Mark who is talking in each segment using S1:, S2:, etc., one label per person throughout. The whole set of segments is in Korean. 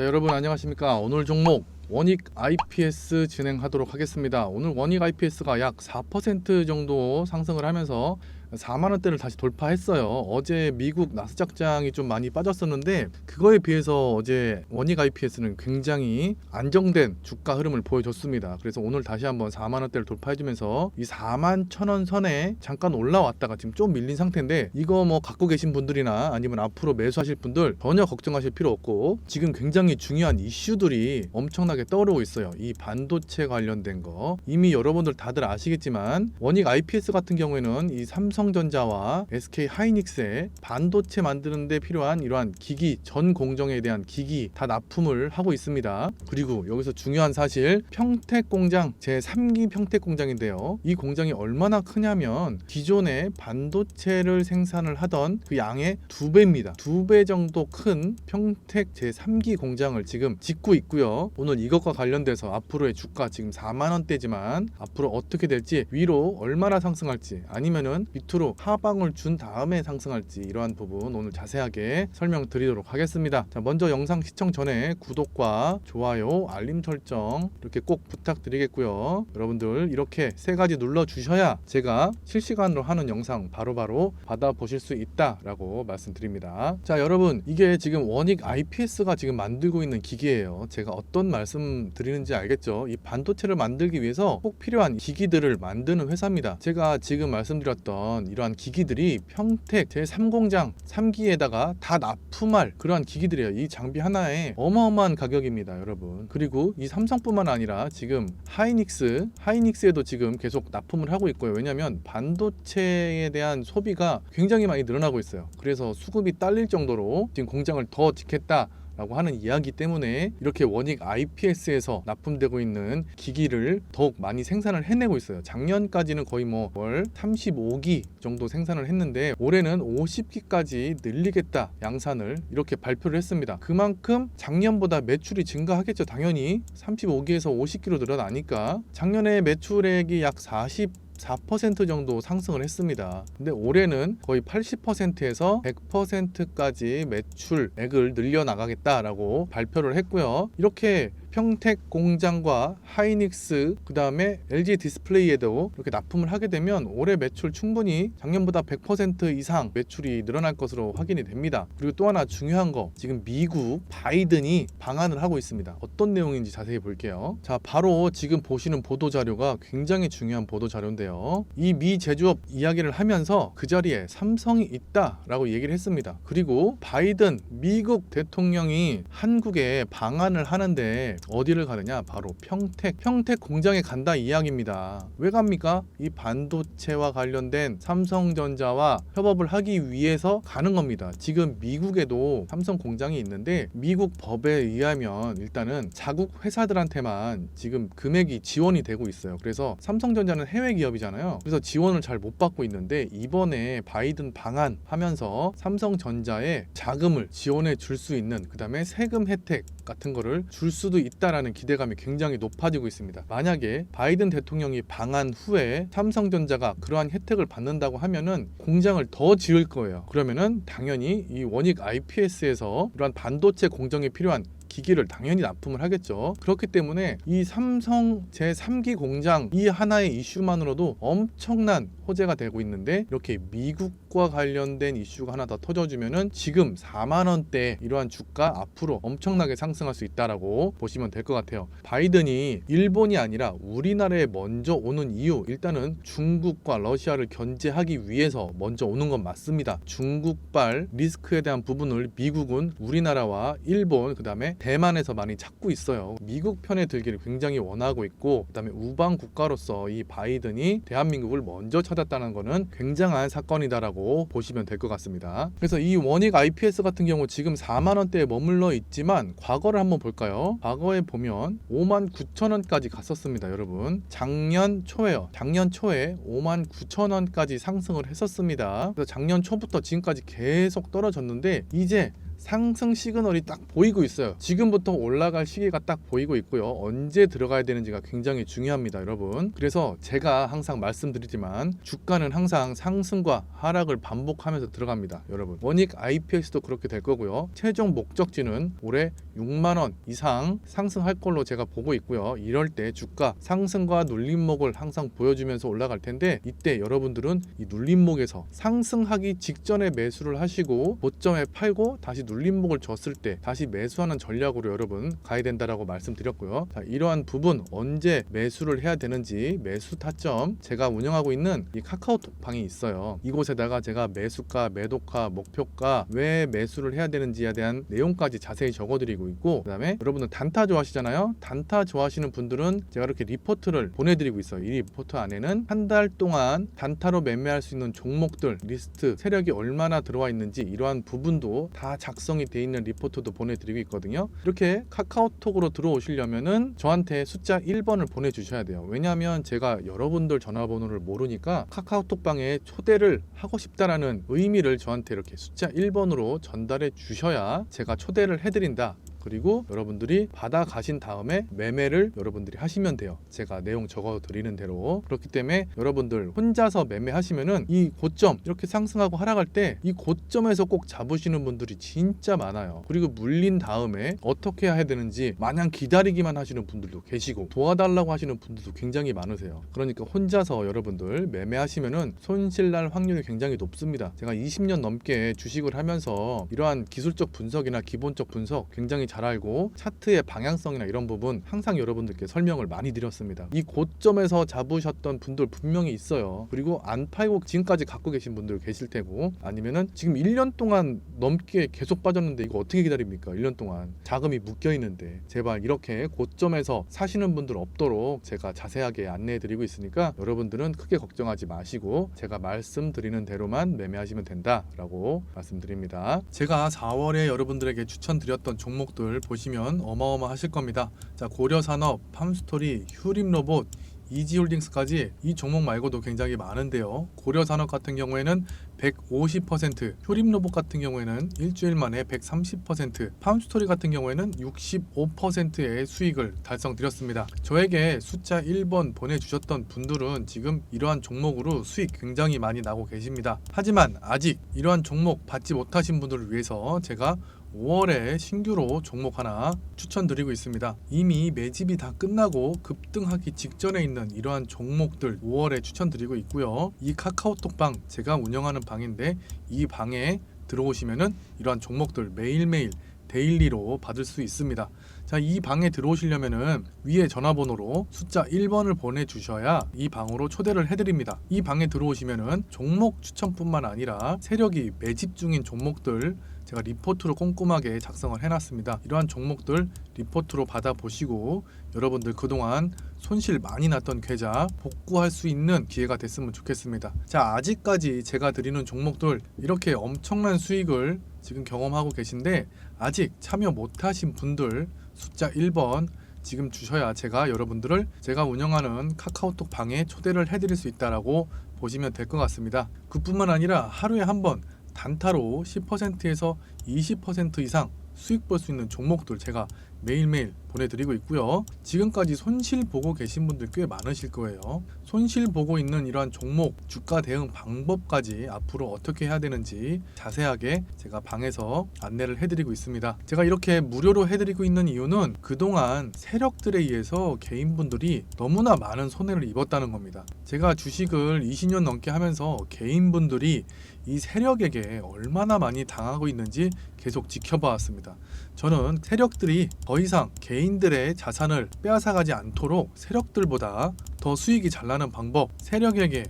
S1: 자 여러분 안녕하십니까? 오늘 종목 원익 IPS 진행하도록 하겠습니다. 오늘 원익 IPS가 약 4% 정도 상승을 하면서 4만 원대를 다시 돌파했어요. 어제 미국 나스닥장이 좀 많이 빠졌었는데 그거에 비해서 어제 원익 IPS는 굉장히 안정된 주가 흐름을 보여줬습니다. 그래서 오늘 다시 한번 4만 원대를 돌파해주면서 이 4만 천 원 선에 잠깐 올라왔다가 지금 좀 밀린 상태인데 이거 뭐 갖고 계신 분들이나 아니면 앞으로 매수하실 분들 전혀 걱정하실 필요 없고 지금 굉장히 중요한 이슈들이 엄청나게 떠오르고 있어요. 이 반도체 관련된 거. 이미 여러분들 다들 아시겠지만 원익 IPS 같은 경우에는 이 삼성 전자와 SK 하이닉스의 반도체 만드는데 필요한 이러한 기기 전 공정에 대한 기기 다 납품을 하고 있습니다. 그리고 여기서 중요한 사실 평택 공장 제 3기 평택 공장인데요. 이 공장이 얼마나 크냐면 기존의 반도체를 생산을 하던 그 양의 두 배입니다. 두 배 정도 큰 평택 제 3기 공장을 지금 짓고 있고요. 오늘 이것과 관련돼서 앞으로의 주가 지금 4만 원대지만 앞으로 어떻게 될지 위로 얼마나 상승할지 아니면은 밑 으로 하방을 준 다음에 상승할지 이러한 부분 오늘 자세하게 설명드리도록 하겠습니다. 자, 먼저 영상 시청 전에 구독과 좋아요, 알림 설정 이렇게 꼭 부탁드리겠고요. 여러분들 이렇게 세 가지 눌러 주셔야 제가 실시간으로 하는 영상 바로바로 받아 보실 수 있다라고 말씀드립니다. 자, 여러분 이게 지금 원익 IPS가 지금 만들고 있는 기기예요. 제가 어떤 말씀 드리는지 알겠죠? 이 반도체를 만들기 위해서 꼭 필요한 기기들을 만드는 회사입니다. 제가 지금 말씀드렸던 이러한 기기들이 평택 제3공장 3기에다가 다 납품할 그러한 기기들이에요. 이 장비 하나에 어마어마한 가격입니다, 여러분. 그리고 이 삼성뿐만 아니라 지금 하이닉스, 하이닉스에도 지금 계속 납품을 하고 있고요. 왜냐하면 반도체에 대한 소비가 굉장히 많이 늘어나고 있어요. 그래서 수급이 딸릴 정도로 지금 공장을 더 짓겠다. 라고 하는 이야기 때문에 이렇게 원익 IPS에서 납품되고 있는 기기를 더욱 많이 생산을 해내고 있어요. 작년까지는 거의 뭐 월 35기 정도 생산을 했는데 올해는 50기까지 늘리겠다 양산을 이렇게 발표를 했습니다. 그만큼 작년보다 매출이 증가하겠죠. 당연히 35기에서 50기로 늘어나니까 작년에 매출액이 약 40. 4% 정도 상승을 했습니다. 근데 올해는 거의 80%에서 100%까지 매출액을 늘려나가겠다라고 발표를 했고요. 이렇게 평택 공장과 하이닉스 그다음에 LG 디스플레이에도 이렇게 납품을 하게 되면 올해 매출 충분히 작년보다 100% 이상 매출이 늘어날 것으로 확인이 됩니다. 그리고 또 하나 중요한 거 지금 미국 바이든이 방한을 하고 있습니다. 어떤 내용인지 자세히 볼게요. 자, 바로 지금 보시는 보도 자료가 굉장히 중요한 보도 자료인데요. 이 미 제조업 이야기를 하면서 그 자리에 삼성이 있다라고 얘기를 했습니다. 그리고 바이든 미국 대통령이 한국에 방한을 하는데 어디를 가느냐? 바로 평택. 평택 공장에 간다 이야기입니다. 왜 갑니까? 이 반도체와 관련된 삼성전자와 협업을 하기 위해서 가는 겁니다. 지금 미국에도 삼성 공장이 있는데 미국 법에 의하면 일단은 자국 회사들한테만 지금 금액이 지원이 되고 있어요. 그래서 삼성전자는 해외 기업이잖아요. 그래서 지원을 잘 못 받고 있는데 이번에 바이든 방한 하면서 삼성전자에 자금을 지원해 줄 수 있는 그 다음에 세금 혜택 같은 거를 줄 수도 있다라는 기대감이 굉장히 높아지고 있습니다. 만약에 바이든 대통령이 방한 후에 삼성전자가 그러한 혜택을 받는다고 하면은 공장을 더 지을 거예요. 그러면은 당연히 이 원익 IPS에서 이러한 반도체 공정에 필요한 기기를 당연히 납품을 하겠죠. 그렇기 때문에 이 삼성 제3기 공장 이 하나의 이슈만으로도 엄청난 호재가 되고 있는데 이렇게 미국 과 관련된 이슈가 하나 더 터져주면은 지금 4만 원대 이러한 주가 앞으로 엄청나게 상승할 수 있다라고 보시면 될 것 같아요. 바이든이 일본이 아니라 우리나라에 먼저 오는 이유 일단은 중국과 러시아를 견제하기 위해서 먼저 오는 건 맞습니다. 중국발 리스크에 대한 부분을 미국은 우리나라와 일본 그다음에 대만에서 많이 찾고 있어요. 미국 편에 들기를 굉장히 원하고 있고 그다음에 우방 국가로서 이 바이든이 대한민국을 먼저 찾았다는 것은 굉장한 사건이다라고 보시면 될 것 같습니다. 그래서 이 원익 IPS 같은 경우 지금 4만 원대에 머물러 있지만 과거를 한번 볼까요? 과거에 보면 5만 9천 원까지 갔었습니다, 여러분. 작년 초에요. 작년 초에 5만 9천 원까지 상승을 했었습니다. 그래서 작년 초부터 지금까지 계속 떨어졌는데 이제 상승 시그널이 딱 보이고 있어요. 지금부터 올라갈 시기가 딱 보이고 있고요. 언제 들어가야 되는지가 굉장히 중요합니다, 여러분. 그래서 제가 항상 말씀드리지만 주가는 항상 상승과 하락을 반복하면서 들어갑니다, 여러분. 원익 IPS도 그렇게 될 거고요. 최종 목적지는 올해 6만 원 이상 상승할 걸로 제가 보고 있고요. 이럴 때 주가 상승과 눌림목을 항상 보여주면서 올라갈 텐데 이때 여러분들은 이 눌림목에서 상승하기 직전에 매수를 하시고 고점에 팔고 다시 눌림목을 줬을 때 다시 매수하는 전략으로 여러분 가야 된다라고 말씀드렸고요. 자, 이러한 부분 언제 매수를 해야 되는지 매수 타점 제가 운영하고 있는 이 카카오톡 방이 있어요. 이곳에다가 제가 매수가, 매도가, 목표가 왜 매수를 해야 되는지에 대한 내용까지 자세히 적어드리고 있고 그다음에 여러분들 단타 좋아하시잖아요. 단타 좋아하시는 분들은 제가 이렇게 리포트를 보내드리고 있어요. 이 리포트 안에는 한 달 동안 단타로 매매할 수 있는 종목들 리스트 세력이 얼마나 들어와 있는지 이러한 부분도 다 작성이 돼 있는 리포트도 보내드리고 있거든요. 이렇게 카카오톡으로 들어오시려면은 저한테 숫자 1번을 보내주셔야 돼요. 왜냐하면 제가 여러분들 전화번호를 모르니까 카카오톡 방에 초대를 하고 싶다라는 의미를 저한테 이렇게 숫자 1번으로 전달해 주셔야 제가 초대를 해드린다. 그리고 여러분들이 받아 가신 다음에 매매를 여러분들이 하시면 돼요. 제가 내용 적어 드리는 대로. 그렇기 때문에 여러분들 혼자서 매매하시면은 이 고점 이렇게 상승하고 하락할 때 이 고점에서 꼭 잡으시는 분들이 진짜 많아요. 그리고 물린 다음에 어떻게 해야 되는지 마냥 기다리기만 하시는 분들도 계시고 도와달라고 하시는 분들도 굉장히 많으세요. 그러니까 혼자서 여러분들 매매하시면은 손실 날 확률이 굉장히 높습니다. 제가 20년 넘게 주식을 하면서 이러한 기술적 분석이나 기본적 분석 굉장히 잘 알고 차트의 방향성이나 이런 부분 항상 여러분들께 설명을 많이 드렸습니다. 이 고점에서 잡으셨던 분들 분명히 있어요. 그리고 안 팔고 지금까지 갖고 계신 분들 계실 테고 아니면은 지금 1년 동안 넘게 계속 빠졌는데 이거 어떻게 기다립니까? 1년 동안 자금이 묶여 있는데 제발 이렇게 고점에서 사시는 분들 없도록 제가 자세하게 안내해 드리고 있으니까 여러분들은 크게 걱정하지 마시고 제가 말씀드리는 대로만 매매하시면 된다라고 말씀드립니다. 제가 4월에 여러분들에게 추천드렸던 종목들 보시면 어마어마하실 겁니다. 자, 고려산업, 팜스토리, 휴림로봇, 이지홀딩스까지 이 종목 말고도 굉장히 많은데요. 고려산업 같은 경우에는 150%, 효림로봇 같은 경우에는 일주일 만에 130%, 팜스토리 같은 경우에는 65%의 수익을 달성드렸습니다. 저에게 숫자 1번 보내주셨던 분들은 지금 이러한 종목으로 수익 굉장히 많이 나고 계십니다. 하지만 아직 이러한 종목 받지 못하신 분들을 위해서 제가 5월에 신규로 종목 하나 추천드리고 있습니다. 이미 매집이 다 끝나고 급등하기 직전에 있는 이러한 종목들 5월에 추천드리고 있고요. 이 카카오톡방 제가 운영하는 방인데 이 방에 들어오시면은 이러한 종목들 매일매일 데일리로 받을 수 있습니다. 자, 이 방에 들어오시려면은 위에 전화번호로 숫자 1번을 보내주셔야 이 방으로 초대를 해드립니다. 이 방에 들어오시면은 종목 추천뿐만 아니라 세력이 매집 중인 종목들 제가 리포트로 꼼꼼하게 작성을 해놨습니다. 이러한 종목들 리포트로 받아보시고 여러분들 그동안 손실 많이 났던 계좌 복구할 수 있는 기회가 됐으면 좋겠습니다. 자, 아직까지 제가 드리는 종목들 이렇게 엄청난 수익을 지금 경험하고 계신데 아직 참여 못하신 분들 숫자 1번 지금 주셔야 제가 여러분들을 제가 운영하는 카카오톡 방에 초대를 해드릴 수 있다라고 보시면 될 것 같습니다. 그뿐만 아니라 하루에 한 번 단타로 10%에서 20% 이상 수익 볼 수 있는 종목들 제가 매일매일 보내드리고 있고요. 지금까지 손실 보고 계신 분들 꽤 많으실 거예요. 손실 보고 있는 이러한 종목 주가 대응 방법까지 앞으로 어떻게 해야 되는지 자세하게 제가 방에서 안내를 해드리고 있습니다. 제가 이렇게 무료로 해드리고 있는 이유는 그동안 세력들에 의해서 개인분들이 너무나 많은 손해를 입었다는 겁니다. 제가 주식을 20년 넘게 하면서 개인분들이 이 세력에게 얼마나 많이 당하고 있는지 계속 지켜봐왔습니다. 저는 세력들이 더 이상 개인들의 자산을 빼앗아가지 않도록 세력들보다 더 수익이 잘 나는 방법, 세력에게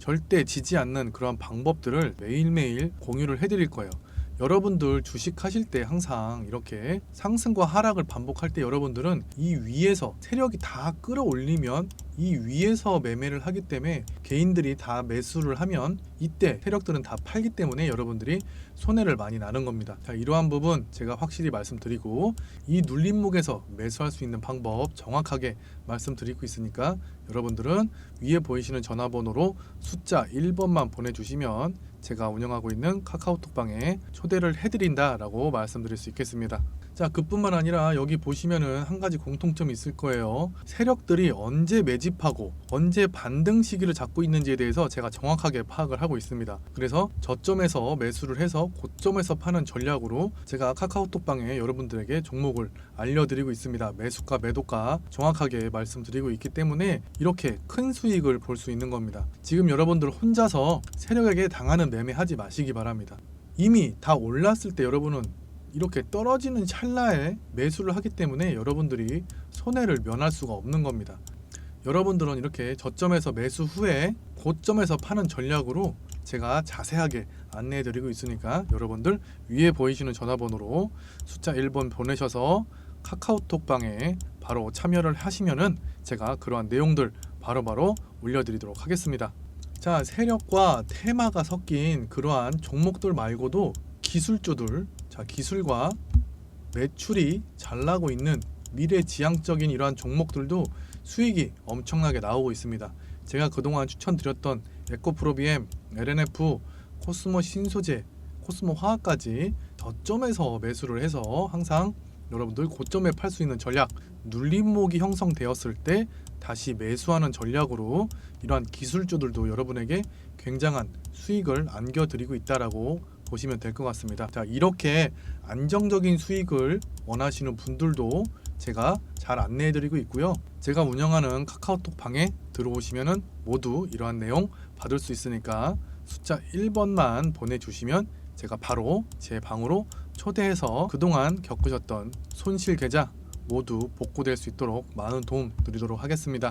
S1: 절대 지지 않는 그러한 방법들을 매일매일 공유를 해드릴 거예요. 여러분들 주식하실 때 항상 이렇게 상승과 하락을 반복할 때 여러분들은 이 위에서 세력이 다 끌어올리면 이 위에서 매매를 하기 때문에 개인들이 다 매수를 하면 이때 세력들은 다 팔기 때문에 여러분들이 손해를 많이 나는 겁니다. 자, 이러한 부분 제가 확실히 말씀드리고 이 눌림목에서 매수할 수 있는 방법 정확하게 말씀드리고 있으니까 여러분들은 위에 보이시는 전화번호로 숫자 1번만 보내주시면 제가 운영하고 있는 카카오톡방에 초대를 해드린다라고 말씀드릴 수 있겠습니다. 자, 그뿐만 아니라 여기 보시면은 한 가지 공통점이 있을 거예요. 세력들이 언제 매집하고 언제 반등 시기를 잡고 있는지에 대해서 제가 정확하게 파악을 하고 있습니다. 그래서 저점에서 매수를 해서 고점에서 파는 전략으로 제가 카카오톡방에 여러분들에게 종목을 알려드리고 있습니다. 매수가, 매도가 정확하게 말씀드리고 있기 때문에 이렇게 큰 수익을 볼 수 있는 겁니다. 지금 여러분들 혼자서 세력에게 당하는 매매하지 마시기 바랍니다. 이미 다 올랐을 때 여러분은 이렇게 떨어지는 찰나에 매수를 하기 때문에 여러분들이 손해를 면할 수가 없는 겁니다. 여러분들은 이렇게 저점에서 매수 후에 고점에서 파는 전략으로 제가 자세하게 안내해 드리고 있으니까 여러분들 위에 보이시는 전화번호로 숫자 1번 보내셔서 카카오톡방에 바로 참여를 하시면은 제가 그러한 내용들 바로바로 올려드리도록 하겠습니다. 자, 세력과 테마가 섞인 그러한 종목들 말고도 기술주들, 자, 기술과 매출이 잘 나고 있는 미래지향적인 이러한 종목들도 수익이 엄청나게 나오고 있습니다. 제가 그동안 추천드렸던 에코프로비엠, LNF, 코스모 신소재, 코스모 화학까지 저점에서 매수를 해서 항상 여러분들 고점에 팔 수 있는 전략, 눌림목이 형성되었을 때 다시 매수하는 전략으로 이러한 기술주들도 여러분에게 굉장한 수익을 안겨드리고 있다라고 보시면 될 것 같습니다. 자, 이렇게 안정적인 수익을 원하시는 분들도 제가 잘 안내해드리고 있고요. 제가 운영하는 카카오톡 방에 들어오시면은 모두 이러한 내용 받을 수 있으니까 숫자 1번만 보내주시면 제가 바로 제 방으로 초대해서 그동안 겪으셨던 손실 계좌 모두 복구될 수 있도록 많은 도움 드리도록 하겠습니다.